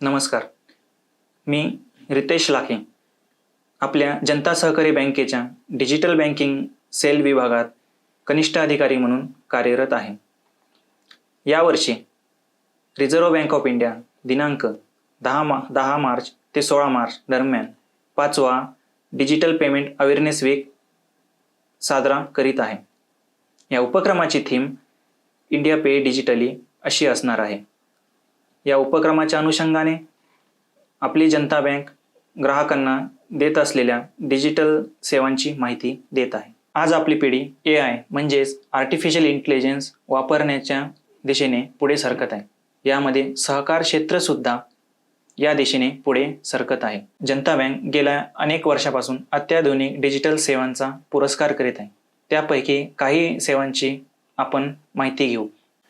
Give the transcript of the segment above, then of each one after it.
नमस्कार. मी रितेश लाखे आपल्या जनता सहकारी बँकेच्या डिजिटल बँकिंग सेल विभागात कनिष्ठ अधिकारी म्हणून कार्यरत आहे. यावर्षी रिझर्व्ह बँक ऑफ इंडिया दिनांक दहा मा दहा मार्च ते सोळा मार्च दरम्यान पाचवा डिजिटल पेमेंट अवेअरनेस वीक साजरा करीत आहे. या उपक्रमाची थीम इंडिया पे डिजिटली अशी असणार आहे. या उपक्रमाच्या अनुषंगाने आपली जनता बँक ग्राहकांना देत असलेल्या डिजिटल सेवांची माहिती देत आहे. आज आपली पिढी ए आय म्हणजेच आर्टिफिशियल इंटेलिजन्स वापरण्याच्या दिशेने पुढे सरकत आहे. यामध्ये सहकार क्षेत्रसुद्धा या दिशेने पुढे सरकत आहे. जनता बँक गेल्या अनेक वर्षापासून अत्याधुनिक डिजिटल सेवांचा पुरस्कार करीत आहे. त्यापैकी काही सेवांची आपण माहिती घेऊ.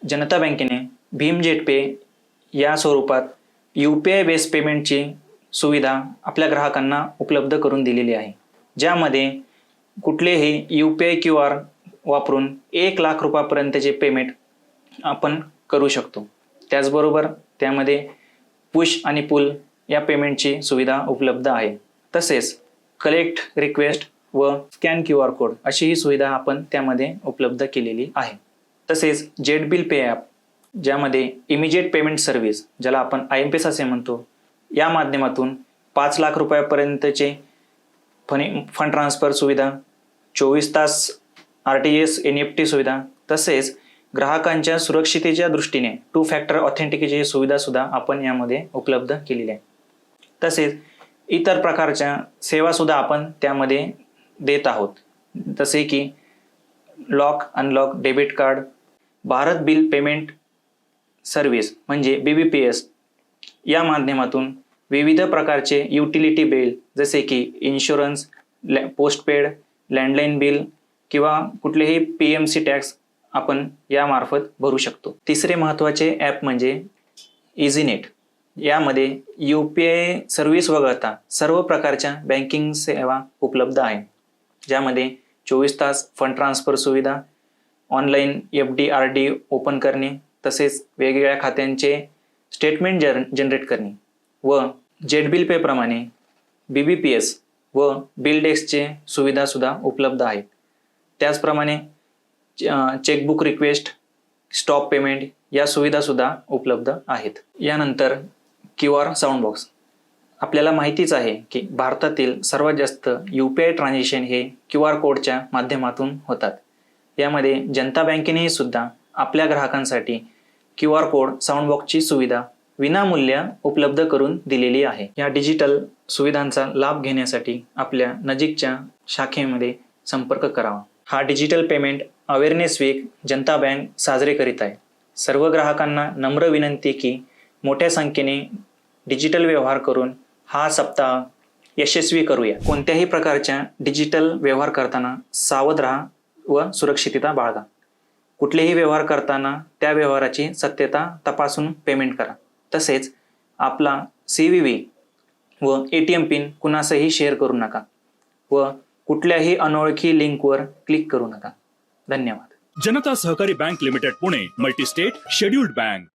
जनता बँकेने भीम जेट पे या स्वरूपात यू पी आय बेस पेमेंटची सुविधा आपल्या ग्राहकांना उपलब्ध करून दिलेली आहे. ज्यामध्ये कुठलेही U P I Q R वापरून एक लाख रुपयापर्यंतचे पेमेंट आपण करू शकतो. त्याचबरोबर त्यामध्ये पुश आणि पुल या पेमेंटची सुविधा उपलब्ध आहे. तसेच कलेक्ट रिक्वेस्ट व स्कॅन क्यू आर कोड अशी ही सुविधा आपण त्यामध्ये उपलब्ध केलेली आहे. तसेच जेट बिल पे ॲप ज्यामध्ये इमिजिएट पेमेंट सर्व्हिस ज्याला आपण आय एम पी एस असे म्हणतो या माध्यमातून पाच लाख रुपयापर्यंतचे फनी फंड ट्रान्सफर सुविधा चोवीस तास R T S N F T सुविधा तसेच ग्राहकांच्या सुरक्षितेच्या दृष्टीने टू फॅक्टर ऑथेंटिकेची सुविधासुद्धा आपण यामध्ये उपलब्ध केलेली आहे. तसेच इतर प्रकारच्या सेवासुद्धा आपण त्यामध्ये देत आहोत. जसे की lock unlock debit card Bharat bill payment service म्हणजे बी बी पी एस या माध्यमातून विविध प्रकारचे युटिलिटी बिल जसे की इन्शुरन्स लॅ पोस्टपेड लँडलाईन बिल किंवा कुठलेही पी एम सी टॅक्स आपण यामार्फत भरू शकतो. तिसरे महत्त्वाचे ॲप म्हणजे इझीनेट यामध्ये यू पी आय सर्व्हिस वगळता सर्व प्रकारच्या बँकिंग सेवा उपलब्ध आहे. ज्यामध्ये चोवीस तास फंड ट्रान्सफर सुविधा online F D R D open करणे तसेच वेगवेगळ्या खात्यांचे स्टेटमेंट जर जनरेट करणे व जेट बिल पेप्रमाणे बी बी पी एस व बिल डेस्कचे सुविधासुद्धा उपलब्ध आहेत. त्याचप्रमाणे चेकबुक रिक्वेस्ट स्टॉप पेमेंट या सुविधासुद्धा उपलब्ध आहेत. यानंतर क्यू आर साऊंड बॉक्स आपल्याला माहितीच आहे की भारतातील सर्वात जास्त यू पी आय ट्रान्झॅक्शन हे क्यू आर कोडच्या माध्यमातून होतात. यामध्ये जनता बँकेनेही सुद्धा आपल्या ग्राहकांसाठी क्यू आर कोड साऊंडबॉक्सची सुविधा विनामूल्य उपलब्ध करून दिलेली आहे. या डिजिटल सुविधांचा लाभ घेण्यासाठी आपल्या नजीकच्या शाखेमध्ये संपर्क करावा. हा digital payment awareness week Janata bank साजरे करीत आहे. सर्व ग्राहकांना नम्र विनंती की मोठ्या संख्येने डिजिटल व्यवहार करून हा सप्ताह यशस्वी करूया. कोणत्याही प्रकारच्या डिजिटल व्यवहार करताना सावध राहा व सुरक्षितता बाळगा. कुठलेही व्यवहार करताना त्या व्यवहाराची सत्यता तपासून पेमेंट करा. तसेच आपला सी व्ही व्ही व ए टी एम पिन कुणासही शेअर करू नका व कुठल्याही अनोळखी लिंकवर क्लिक करू नका. धन्यवाद. जनता सहकारी bank limited Pune multistate scheduled bank